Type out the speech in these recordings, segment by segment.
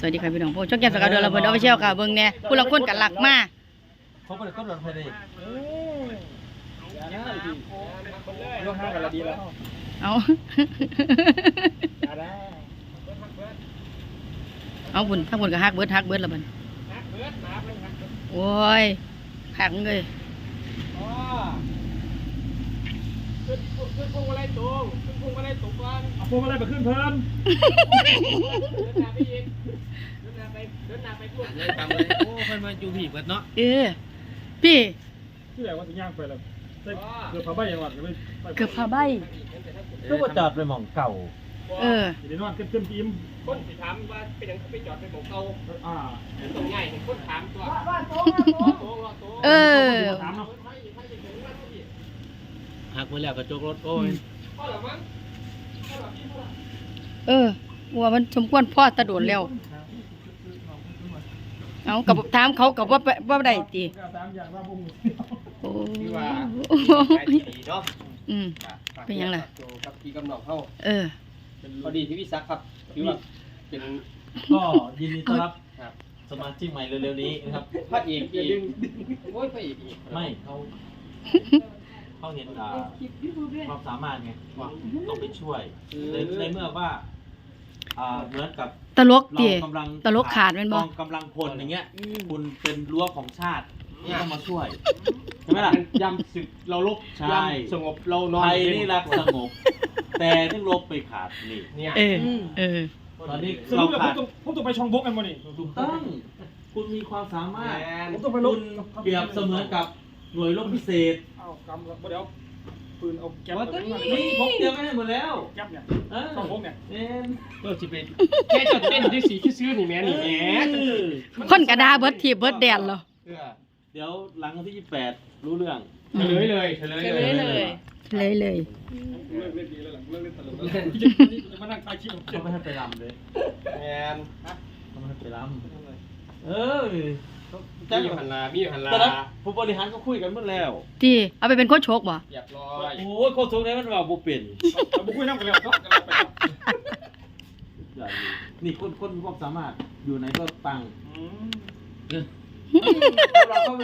สวัสดีค่ะพี่น้องพวกช่องแก้มสกาวเดือนละเพิ่นเอาไปเชียวค่ะเบิ่งแหน่ยผู้ละคนกันหลักมากเขาไปก็โดนไปเลยร่วมห้ากันละดีแล้วเอาเอาบุญถ้าบุญก็ฮักเบิร์ดฮักเบิร์ดละบัดโอ้ยฮักเลยอ๋อขึ้นขึ้นพวงมาลัยตรง พวงมาลัยตรงก่อนเอาพวงมาลัยไปขึ้นเพิ่มเดินหน้าไปอีกเดินหน้าไปเดินหน้าไปพูดเลยตามเลยโอ้คนมาจูผีเปิดเนาะเออพี่ที่ไหนว่าจะย่างไปแล้วเกือบพาไปยังหวัดเลยเกือบพาใบก็มาจอดไปหม่องเก่า เอออยู่ในนอนเข้มๆอิ่มคนสิถามว่าเป็นยังไปจอดไปบอกเก่าอ่าตรงใหญ่คนถามตัวว่าโตโตว่าโตเออถามเนาะหักมาแล้วกระจกรถโอ้ย พ่อหรอมั้งพ่อหรอพี่พ่อเออว่ามันสมควรพ่อตะโดนแล้ว เอากับถามเขากับว่าไปว่าได้ติสามอย่างว่าพวกมึงโอ้ที่ว่าโขายดีเนาะอืมเป็นยังไงกับพี่กำนองเข้าเออพอดีที่พี่ซักครับคือว่าเป็นก็ยินดีต้อนรับครับสมาชิกใหม่เร็วๆนี้นะครับพระเอกอีกโอ้ยพระเอกอีกไม่เขา เขาเห็นอ่าความสามารถไงว่าต้องไปช่วยในในเมื่อว่าอ่าเหมือนกับตลกเราติกำลังตลกขาดแม่นบ่กองกำลังพลอย่างเงี้ย คุณเป็นรั้วของชาติที่ต้องมาช่วยใช่ไหมล่ะ ยำศึกเราลบใช่ ยำสงบเรานอนไทยนี่รักสงบ แต่ต้องลบไปขาดนี่เนี่ยเออเออ ตอนนี้สรุเราปแล้วขาดผมต้องผมต้องไปช่องบกกันบ่นี่ ถูกต้องคุณมีความสามารถผมต้องไปลคุบณเปรียบเสมือนกับ หน่วยรบพิเศษเอากำแล้วเดี๋ยวปืนเอาแก๊ปว่ามาตัวนี้พกเตรียมไว้ให้หมดแล้วแก๊ปเนี่ยเออช่องบกเนี่ยเอ็นก็จะเป็นแค่จดเต้นที่สีที่ซื้อนี่แม่นี่แหมคนกระดาเบิดทีบเบิดแดนเหรอเดี๋ยวหลังวันที่28รู้เรื่องเฉลยเลยเฉลยเลยเลยเลยเลิกเล่นดีแล้วหลังเลิกเล่นตลกแล้วที่จะมานั่งตายคิดเขาไม่ให้ไปรำเลยแมนเขาไม่ให้ไปรำเออ มีอยู่หันลามีอยู่หันลาตอนนั้นผู้บริหารก็คุยกันหมดแล้วที่เอาไปเป็นโคชโชกบ่เรียบร้อยโอ้ยโคตรทุกข์เลยมันว่าบุเปลี่ยนเอาบุกคุยน้ำกันแล้วก็กันแล้วไปอย่างนี้นี่คนคนมีความสามารถอยู่ไหนก็ปังรับรองเขา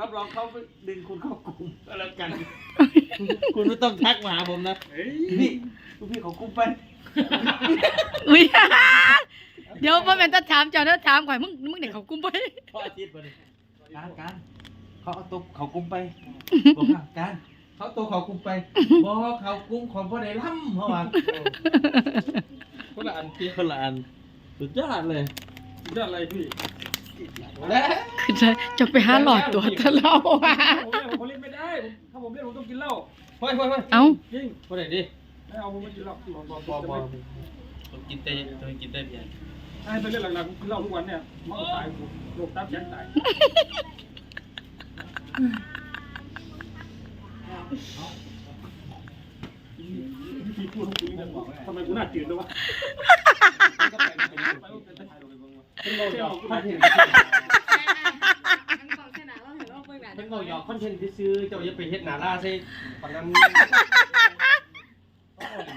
รับรองเขาไปดึงคุณเข้ากลุ่มก็แล้วกัน คุณไม่ต้องทักมาหาผมนะเฮ้ยนี่คุณพี่เขากลุ่มไปอุ้ยเดี๋ ยวบ่แม่นจะถามเจ้าเด้อถามข่อยมึงมึงเด็กเขากุมไปพออาทิตย์มาดิการการเขาเอาตัวเขากลุ่มไปบอกว่าการเขาเอาตัวเขากลุ่มไปบอกเขากลุ่มของพ่อได้ล่ำเขาว่าคนละอันที่คนละอันสุดยอดเลยเรื่องอะไรพี่และคือจะจะไปหาหลอดตัวตะเล่าอะผมเล่นผมเล่นไม่ได้ถ้าผมเล่นผมต้องกินเหล้าเฮ้ยเฮ้ยเฮ้ยเอ้าจริงคนไหนดิไม่เอาผมไม่กินเหล้าบอกบอกบบออกกบบออกกต้องกินแต่ต้องกินแต่เบียร์ ให้ไปเล่นหลักๆกินเหล้าทุกวันเนี่ยมันก็ตายโรคตับแข็งตายวิธีพูดของกูเนี่ยทำไมกูน่าจืดด้วยวะก็เป็นเป็นเป็นเราจะคอนเทนต์เป็นเราหยอกคอนเทนต์ที่ซื้อเจ้าจะไปเฮ็ดหนาล่าใช่ตอนนั้น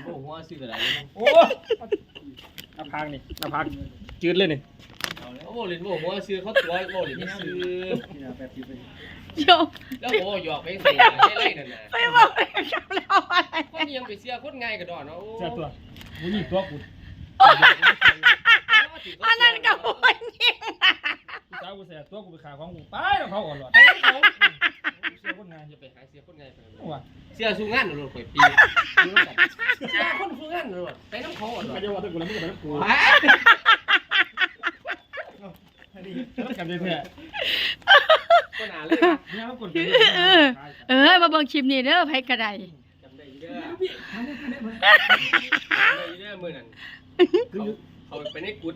โอ้โหซื้ออะไรโอ้ หน้าพางนี่หน้าพางจืดเลยนี่โอ้โหลินโอ้โหซื้อเขาตัวโอ้ลินซื้อนี่แบบจืดเลยเดี๋ยวแล้วโอ้หยอกไปใส่ได้ไรนั่นน่ะไปบอกไปกับเราอะไรคนยังไปเสียคนง่ายกระดอนเนาะเจ้าตัวกูยิงตัวกูอันนั้นกับคนยิงกู สาวกูเสียตัวกูไปขาของกูไปแล้วเขาอ่อนหลอดไปเขาเสียคนงานจะไปหาเสียคนง่ายไปว่าเสียสู้งานหรือข่อยปีเสียคนสู้งานหรือไปน้ำเขาอะไม่ใช่ว่าถ้ากูแล้วมึงก็ไปกับกูไปแล้วกันเลยเถอะคนหาเลยเนี่ยมันกดเออเออมาเบิ่งชิมนี่เด้อไผกระไดจำได้เด้อจำได้เด้อมือนั่น เขาไปในกุด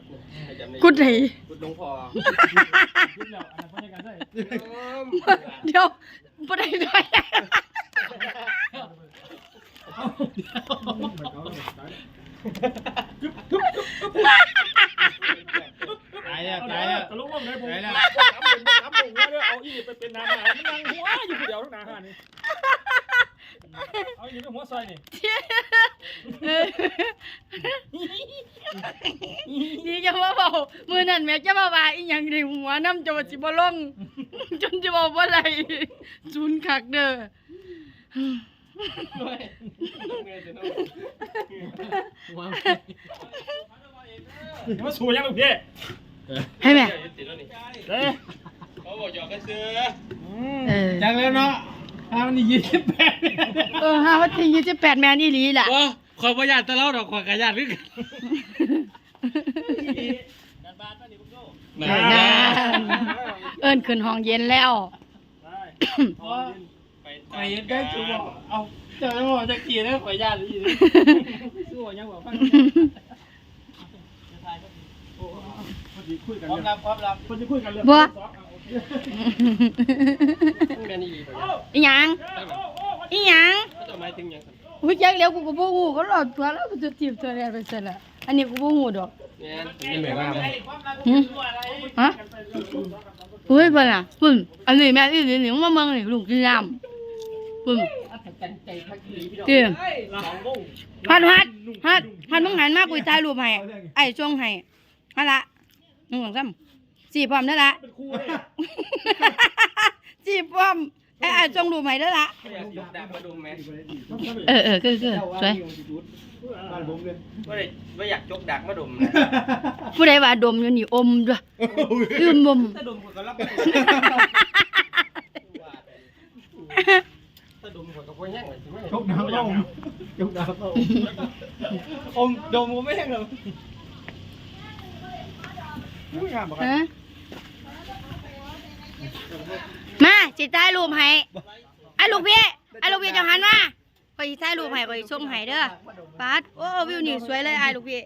จำได้กุดไหนกุดหลวงพ่อกินแล้วอันนั้นพนักงานได้เดี๋ยวบ่ได้ด้วยตายแล้วตายแล้วตลกว่าไงผมตายแล้วทำเป็นทำเป็นว่าเอาอีไปเป็นนานหานั่งหัวอยู่คนเดียวทั้งนานหานี่เอาอยู่ในหัวซอยนี่เออ นี่จะมาเบามือนั่นแม่จะมาว่าอีหยังในหัวน้ำจะว่าสิบ่ลง จนจะบอกว่าอะไรศูนย์คักเด้อมาสู้ยังลูกพี่ให้แม่เด้อเขาบอกหยอกกันเสือเออจังแล้วเนาะทำนี่ยี่สิบแปดเออห้าวันที่ยี่สิบแปดแมนอีหลีล่ะว่า ขอยประหยัดแต่เล่าดอกขอยกระยาดรึกันนะเอิ้นขึ้นห้องเย็นแล้วไปเย็นได้จูบอกเอาเจอบอกจะกี่แล้วขอยยาดอีกสู้ยังบ่ฟังพอดีคุยกันพร้อมรับพร้อมรับพอดีคุยกันเรื่องบ่แม่นี่ดีไปอีหยัง อีหยังจะหมายถึงยัง อุ้ยจักเลี้ยวกูก็บ่ฮู้ก็รอดตัวแล้วกูจะจีบตัวแรกไปซะละอันนี้กูบ่ฮู้ดอกเนี่ยนี่เหมือนว่าหึฮะอุ้ยเพิ่นอะเพิ่นอันนี้แม่อีหลีนี่มาเมืองนี่ลุงกินน้ำเพิ่นเตี้ยฮัดฮัดฮัดฮัดมึงหันมากูถ่ายรูปให้ไอ้ช่วงให้ฮัดละหนึ่งสองสามสี่พร้อมเด้ละเป็นคู่เลยสี่พร้อม ไอ้ไอ้ช่วงรูปให้เด้อละอยากยกดาบมาดมไหมเออเออคือคือสวยบ้านผมเลยว่าได้ว่าอยากยกดักมาดมนะผู้ใดว่าดมอยู่นี่อมด้วยอืมอมถ้าดมคนก็รับถ้าดมคนก็พ่อแห้งเลยใช่ไหมยกน้ำเข้ายกน้ำเข้าอมดมก็ไม่แห้งเลยอุ้ยงามบ่ครับฮะ มาสิถ่ายรูปให้ไอ้ลูกพี่ไอ้ลูกพี่เจะหันมาคอยสิถ่ายรูปให้คอยส่งให้เด้อปาดโอ้วิวนี่สวยเลยไอ้ลูกพี่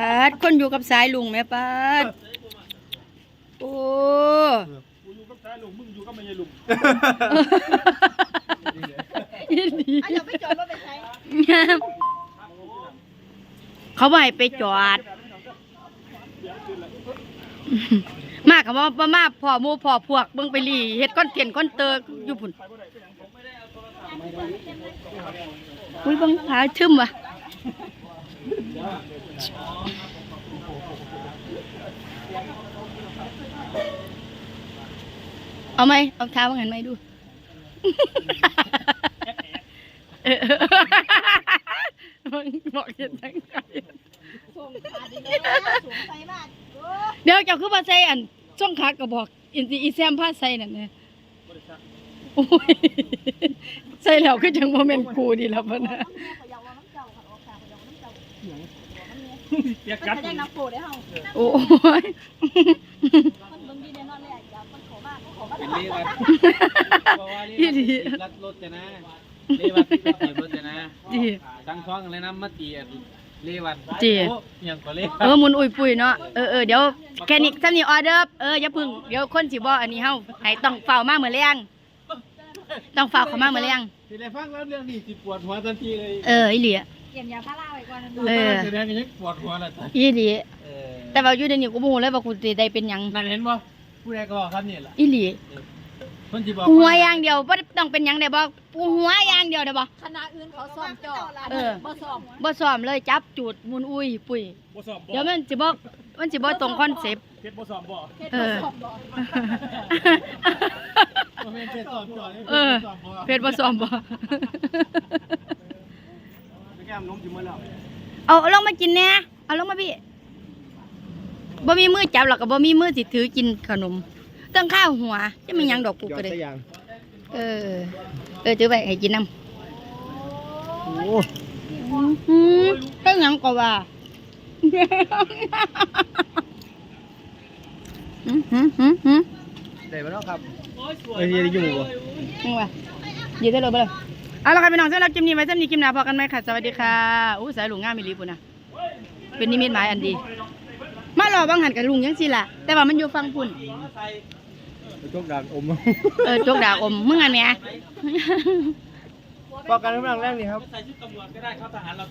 ปาดคนอยู่กับสายลุงแม่ปาดโอ้กูอยู่กับชายลุงมึงอยู่กับแม่ยายลุงยินดีเขาบ่ให้ไปจอด มากกับว่าบ่มาพ่อหมูพ่อพวกเบิ่งไปหลีเฮ็ดก้อนเตียนก้อนเตออยู่พุ่นอุ้ยเบิ่งหาทึมว่ะเอาไหมเอาเท้ามาหันไหมดูเออมึงบอกเห็นทั้งใจเเดี๋ยวเจ้าคือมาใส่อันช่องขาก็บอกอินซีอีแซมผ้าใส่นั่นเนี่ยโอ้ยใส่แล้วคือจังโมเมนต์กูดีแล้วพะนะเปียกกัดได้นักโปรได้เฮาโอ้ยมันเบิ่งดีแน่นอนเลยอะอย่ามันขอมากขอมาเรียกว่าบอกว่ายี่ดีรัดรถจะนะเรียกว่าตีรถจะนะจีตั้งท้องอะไรนะมาตีเรีย กว่าจียังก็เรียกเออหมุนอุ้ยปุ้ยเนาะเออเออเดี๋ยวแค่นี้ซ้ำนี่ออเดอร์เอออย่าพึ่งเดี๋ยวคนสิบ่อันนี้เฮาให้ต้องเฝ้ามามื้อแรงต้องเฝ้าเข้ามามื้อแรงทีไรฟังแล้วเรื่องนี้สิปวดหัวทันทีเลยเอออีหลีอะ เตรียมยาพาราไว้ก่อนนะเออ แสดงยังปวดหัวแล้วอีหลีเออแต่ว่าอยู่ในนี้กูบ่ฮู้เลยว่ากูสิได้เป็นหยังนั่นเห็นบ่ผู้ใดก็บอกครับนี่แหละอีหลี คนที่บอกหัวอย่างเดียวบ่ต้องเป็นหยังได้บ่กูหัวอย่างเดียวได้บ่ คณะอื่นเขาซ้อมจ่อเออ บ่ซ้อมบ่ซ้อมเลยจับจูดหมุนอุ้ยปุ้ยบ่สอบบ่เดี๋ยวมันสิบ่มันสิบ่ตรงคอนเซปต์เพชรบ่สอบบ่เฮ็ดเอบ่อซ้อมบ่บ่แม่นเป็นสอบก่อนเออ เพชรบ่ซ้อมบ่ไปแก้มนมอยู่มื้อแล้วเอาเอาลงมากินแหน่เอาลงมาพี่บ่มีมือจับหรอกก็บ่มีมือสิถือกินขนม ต้งข้าวหัวจะมีหยังดอกกูก็ได้ยางเออ เออถือไปให้กินน้ำโอ้อืมเป็นหยังก็ว่าหืมหืมหืมหืมได้บ่เนาะครับเอ้ยได้อยู่บ่ยังว่ายืดได้เลยไปเลยเอาละค่ะพี่น้องสำหรับคลิปนี้ไว้สำหรับคลิปหน้าพอกันไหมค่ะ สวัสดีค่ะอู้สายลุงง่ามมีลีปุ่นนะเป็นนิมิตหมายอันดี มารอบางหันกับลุงยังสิล่ะแต่ว่ามันอยู่ฟังพุ่น จกดาบอมเออจกดาอมมึงอันเนี้ยบอกกันเรื่องแรกนี่ครับ ใส่ชุดตำรวจก็ได้ครับทหารเรา